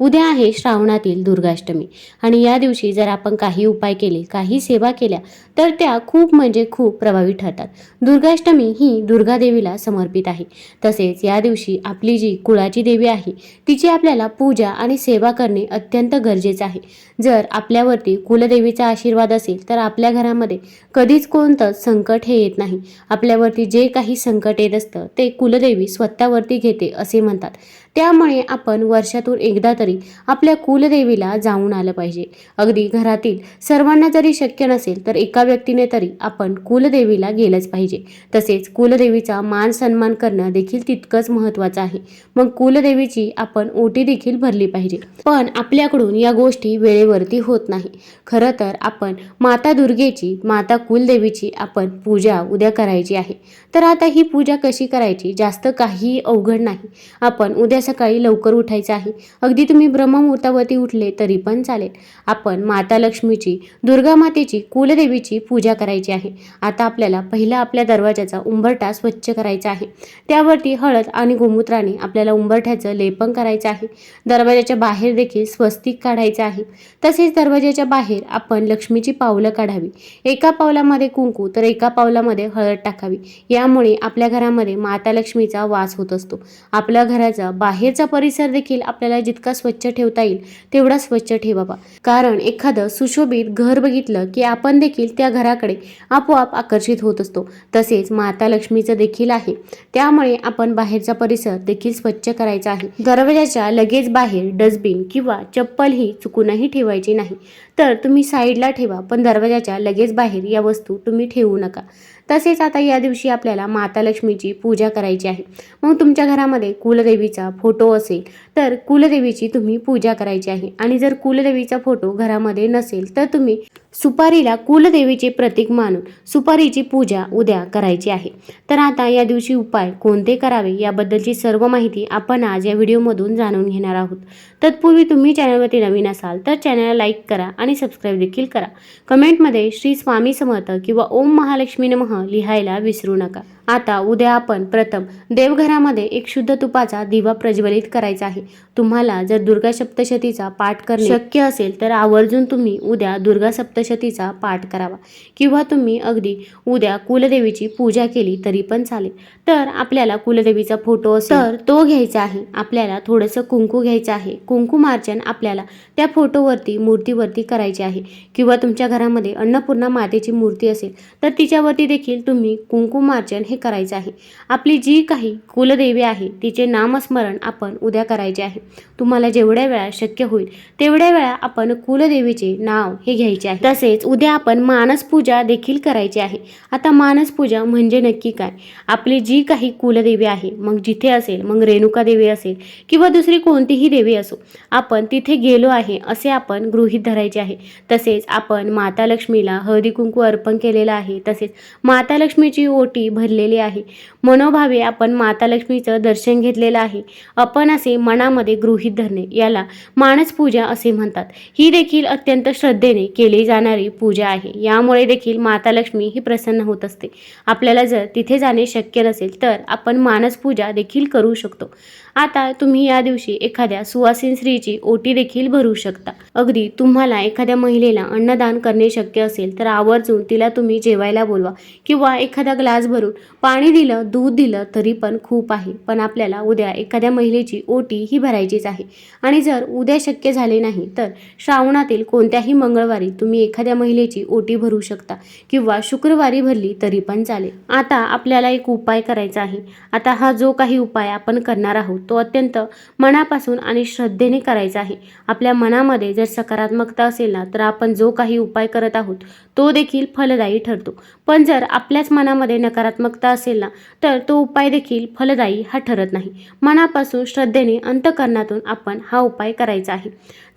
उद्या आहे श्रावणातील दुर्गाष्टमी. आणि या दिवशी जर आपण काही उपाय केले काही सेवा केल्या तर त्या खूप म्हणजे खूप प्रभावी ठरतात. दुर्गाष्टमी ही दुर्गा देवीला समर्पित आहे. तसेच या दिवशी आपली जी कुळाची देवी आहे तिची आपल्याला पूजा आणि सेवा करणे अत्यंत गरजेचं आहे. जर आपल्यावरती कुलदेवीचा आशीर्वाद असेल तर आपल्या घरामध्ये कधीच कोणतंच संकट हे येत नाही. आपल्यावरती जे काही संकट येत असतं ते कुलदेवी स्वतःवरती घेते असे म्हणतात. त्यामुळे आपण वर्षातून एकदा तरी आपल्या कुलदेवीला जाऊन आलं पाहिजे. अगदी घरातील सर्वांना जरी शक्य नसेल तर एका व्यक्तीने तरी आपण कुलदेवीला गेलंच पाहिजे. तसेच कुलदेवीचा मान सन्मान करणं देखील तितकंच महत्त्वाचं आहे. मग कुलदेवीची आपण ओटी देखील भरली पाहिजे. पण आपल्याकडून या गोष्टी वेळेवरती होत नाही. खरं तर आपण माता दुर्गेची माता कुलदेवीची आपण पूजा उद्या करायची आहे. तर आता ही पूजा कशी करायची? जास्त काही अवघड नाही. आपण उद्या सकाळी लवकर उठायचं आहे. अगदी तुम्ही ब्रह्ममुहूर्तावरती उठले तरी पण चालेल. आपण माता लक्ष्मीची दुर्गा मातेची कुलदेवीची पूजा करायची आहे. आता आपल्याला पहिला आपल्या दरवाजाचा उंबरठा स्वच्छ करायचा आहे. त्यावरती हळद आणि गोमूत्राने आपल्याला उंबरठ्याचं लेपन करायचं आहे. दरवाजाच्या बाहेर देखील स्वस्तिक काढायचं आहे. तसेच दरवाजाच्या बाहेर आपण लक्ष्मीची पावलं काढावी. एका पावलामध्ये कुंकू तर एका पावलामध्ये हळद टाकावी. यामुळे आपल्या घरामध्ये माता लक्ष्मीचा वास होत असतो. आपल्या घराचा बाहेरचा परिसर देखील आपल्याला जितका स्वच्छ ठेवता येईल तेवढा स्वच्छ ठेवावा. कारण एखादं सुशोभित घर बघितलं की आपण देखील त्या घराकडे आपोआप आकर्षित होत असतो. तसेच माता लक्ष्मीचं देखील आहे. त्यामुळे आपण बाहेरचा परिसर देखील स्वच्छ करायचा आहे. दरवाजाच्या लगेच बाहेर डस्टबिन किंवा चप्पल ही चुकूनही ठेवायची नाही. तर तुम्ही साईडला ठेवा पण दरवाजाच्या लगेच बाहेर या वस्तू तुम्ही ठेवू नका. तसेच आता या दिवशी आपल्याला माता लक्ष्मीची पूजा करायची आहे. मग तुमच्या घरामध्ये कुलदेवीचा फोटो असेल तर कुलदेवीची तुम्ही पूजा करायची आहे. आणि जर कुलदेवीचा फोटो घरामध्ये नसेल तर तुम्ही सुपारीला कुलदेवीचे प्रतीक मानून सुपारीची पूजा उद्या करायची आहे. तर आता या दिवशी उपाय कोणते करावे याबद्दलची सर्व माहिती आपण आज या व्हिडिओमधून जाणून घेणार आहोत. तत्पूर्वी तुम्ही चॅनलवरती नवीन असाल तर चॅनलला लाईक करा आणि सबस्क्राईब देखील करा. कमेंटमध्ये श्री स्वामी समर्थ किंवा ओम महालक्ष्मी नमः लिहायला विसरू नका. आता उद्या आपण प्रथम देवघरामध्ये एक शुद्ध तुपाचा दिवा प्रज्वलित करायचा आहे. तुम्हाला जर दुर्गा सप्तशतीचा पाठ करणे शक्य असेल तर आवर्जून तुम्ही उद्या दुर्गा सप्तशतीचा पाठ करावा. किंवा तुम्ही अगदी उद्या कुलदेवीची पूजा केली तरी पण चालेल. तर आपल्याला कुलदेवीचा फोटो असेल. तर तो घ्यायचा आहे. आपल्याला थोडंसं कुंकू घ्यायचं आहे. कुंकुमार्चन आपल्याला त्या फोटोवरती मूर्तीवरती करायचे आहे. किंवा तुमच्या घरामध्ये अन्नपूर्णा मातेची मूर्ती असेल तर तिच्यावरती देखील तुम्ही कुंकुमार्चन हे करायचे आहे. आपली जी काही कुलदेवी आहे तिचे नामस्मरण आपण उद्या करायचे आहे. तुम्हाला जेवढ्या वेळा शक्य होईल तेवढ्या वेळा आपण कुलदेवीचे नाव हे घ्यायचे आहे. तसेच उद्या आपण मानस पूजा देखील करायची आहे. आता मानस पूजा म्हणजे नक्की काय? आपली जी काही कुलदेवी आहे मग जिथे असेल मग रेणुका देवी असेल किंवा दुसरी कोणतीही देवी असो आपण तिथे गेलो आहे असे आपण गृहीत धरायचे आहे. तसेच आपण माता लक्ष्मीला हळदी कुंकू अर्पण केलेलं आहे. तसेच माता लक्ष्मीची ओटी भरले भरलेली आहे. मनोभावे आपण माता लक्ष्मीचं दर्शन घेतलेलं आहे. आपण असे मनामध्ये गृहीत धरणे याला मानस पूजा असे म्हणतात. ही देखील अत्यंत श्रद्धेने केली जाणारी पूजा आहे. यामुळे देखील माता लक्ष्मी ही प्रसन्न होत असते. आपल्याला जर तिथे जाणे शक्य नसेल तर आपण मानस पूजा देखील करू शकतो. आता तुम्ही या दिवशी एखाद्या सुवासीन स्त्रीची ओटी देखील भरू शकता. अगदी तुम्हाला एखाद्या महिलेला अन्नदान करणे शक्य असेल तर आवर्जून तिला तुम्ही जेवायला बोलवा किंवा एखादा ग्लास भरून पाणी दिलं दूध दिलं तरी पण खूप आहे. पण आपल्याला उद्या एखाद्या महिलेची ओटी ही भरायचीच आहे. आणि जर उद्या शक्य झाले नाही तर श्रावणातील कोणत्याही मंगळवारी तुम्ही एखाद्या महिलेची ओटी भरू शकता किंवा शुक्रवारी भरली तरी पण चालेल. आता आपल्याला एक उपाय करायचा आहे. आता हा जो काही उपाय आपण करणार आहोत तो अत्यंत मनापासून आणि श्रद्धेने करायचा आहे. आपल्या मनामध्ये जर सकारात्मकता असेल ना तर आपण जो काही उपाय करत आहोत तो देखील फलदायी ठरतो. पण जर आपल्याच मनामध्ये नकारात्मकता असेल ना तर तो उपाय देखील फलदायी हा ठरत नाही. मनापासून श्रद्धेने अंतकरणातून आपण हा उपाय करायचा आहे.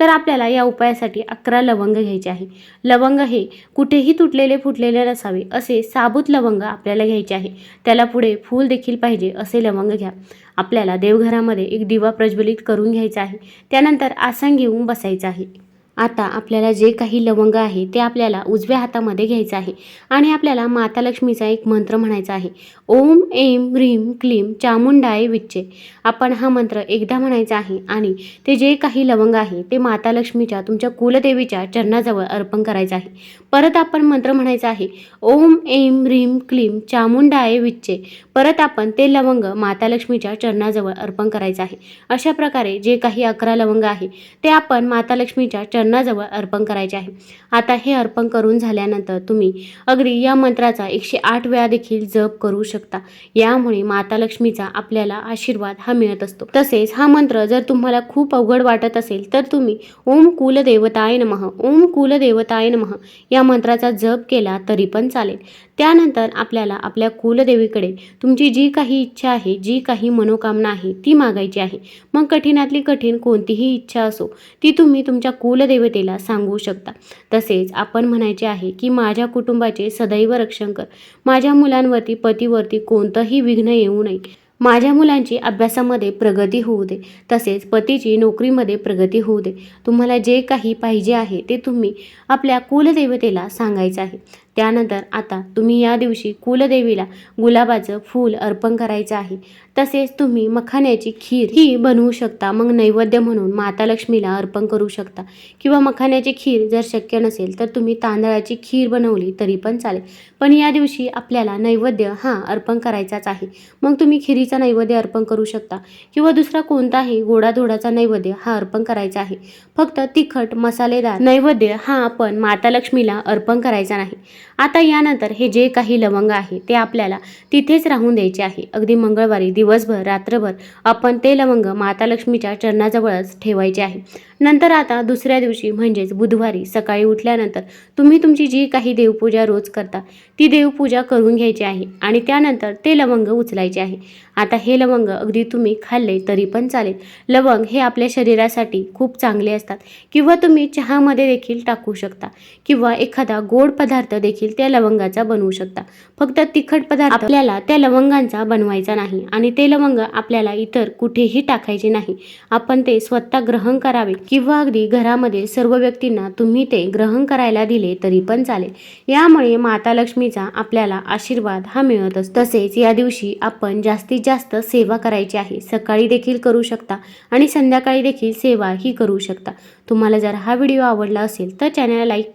तर आपल्याला या उपायासाठी अकरा लवंग घ्यायचे आहे. लवंग हे कुठेही तुटलेले फुटलेले नसावे असे साबूत लवंग आपल्याला घ्यायचे आहे. त्याला पुढे फूल देखील पाहिजे असे लवंग घ्या. आपल्याला देवघरामध्ये एक दिवा प्रज्वलित करून घ्यायचा आहे. त्यानंतर आसन घेऊन बसायचं आहे. आता आपल्याला जे काही लवंग आहे ते आपल्याला उजव्या हातामध्ये घ्यायचं आहे आणि आपल्याला माता लक्ष्मीचा एक मंत्र म्हणायचा आहे. ओम ऐं ह्रीम क्लीं चामुंडाय विच्चे. आपण हा मंत्र एकदा म्हणायचा आहे आणि ते जे काही लवंग आहे ते माता लक्ष्मीच्या तुमच्या कुलदेवीच्या चरणाजवळ अर्पण करायचं आहे. परत आपण मंत्र म्हणायचा आहे. ओम ऐं ह्रीम क्लीं चामुंडाय विच्चे. परत आपण ते लवंग माता लक्ष्मीच्या चरणाजवळ अर्पण करायचं आहे. अशा प्रकारे जे काही अकरा लवंग आहे ते आपण माता लक्ष्मीच्या चरणाजवळ अर्पण करायचे आहे. आता हे अर्पण करून झाल्यानंतर तुम्ही अगदी या मंत्राचा एकशे आठ वेळा देखील जप करू शकता. यामुळे माता लक्ष्मीचा आपल्याला आशीर्वाद हा मिळत असतो. तसेच हा मंत्र जर तुम्हाला खूप अवघड वाटत असेल तर तुम्ही ओम कुलदेवताय नमः ओम कुलदेवताय नमः या मंत्राचा जप केला तरी पण चालेल. त्यानंतर आपल्याला आपल्या कुलदेवीकडे तुमची जी काही इच्छा आहे जी काही मनोकामना आहे ती मागायची आहे. मग कठीणातली कठीण कोणतीही इच्छा असो ती तुम्ही तुमच्या कुलदेवतेला सांगू शकता. तसेच आपण म्हणायचे आहे की माझ्या कुटुंबाचे सदैव रक्षण कर. माझ्या मुलांवरती पतीवरती कोणतंही विघ्न येऊ नये. माझ्या मुलांची अभ्यासामध्ये प्रगती होऊ दे तसेच पतीची नोकरीमध्ये प्रगती होऊ दे. तुम्हाला जे काही पाहिजे आहे ते तुम्ही आपल्या कुलदेवतेला सांगायचं आहे. त्यानंतर आता तुम्ही या दिवशी कुलदेवीला गुलाबाचं फूल अर्पण करायचं आहे. तसेच तुम्ही मखाण्याची खीर ही बनवू शकता. मग नैवेद्य म्हणून माता लक्ष्मीला अर्पण करू शकता. किंवा मखाण्याची खीर जर शक्य नसेल तर तुम्ही तांदळाची खीर बनवली तरी पण चालेल. पण या दिवशी आपल्याला नैवेद्य हा अर्पण करायचाच आहे. मग तुम्ही खिरीचा नैवेद्य अर्पण करू शकता. किंवा दुसरा कोणताही गोडाधोडाचा नैवेद्य हा अर्पण करायचा आहे. फक्त तिखट मसालेदार नैवेद्य हा आपण माता लक्ष्मीला अर्पण करायचा नाही. आता यानंतर हे जे काही लवंग आहे ते आपल्याला तिथेच राहून द्यायचे आहे. अगदी मंगळवारी दिवसभर रात्रभर आपण ते लवंग माता लक्ष्मीच्या चरणाजवळच ठेवायचे आहे. नंतर आता दुसऱ्या दिवशी म्हणजेच बुधवारी सकाळी उठल्यानंतर तुम्ही तुमची जी काही देवपूजा रोज करता ती देवपूजा करून घ्यायची आहे आणि त्यानंतर ते लवंग उचलायचे आहे. आता हे लवंग अगदी तुम्ही खाल्ले तरी पण चालेल. लवंग हे आपल्या शरीरासाठी खूप चांगले असतात. किंवा तुम्ही चहामध्ये देखील टाकू शकता. किंवा एखादा गोड पदार्थ देखील त्या लवंगाचा बनवू शकता. फक्त तिखट पदार्थ आपल्याला त्या लवंगांचा बनवायचा नाही आणि ते लवंग आपल्याला इतर कुठेही टाकायचे नाही. आपण ते स्वतः ग्रहण करावे किंवा अगदी घरामधील सर्व व्यक्तींना तुम्ही ते ग्रहण करायला दिले तरी पण चालेल. यामुळे माता लक्ष्मीचा आपल्याला आशीर्वाद हा मिळत असतो तसेच या दिवशी आपण जास्तीत जास्त सेवा करायची आहे. सकाळी देखील करू शकता आणि संध्याकाळी देखील सेवा ही करू शकता. तुम्हाला जर हा व्हिडिओ आवडला असेल तर चॅनलला लाईक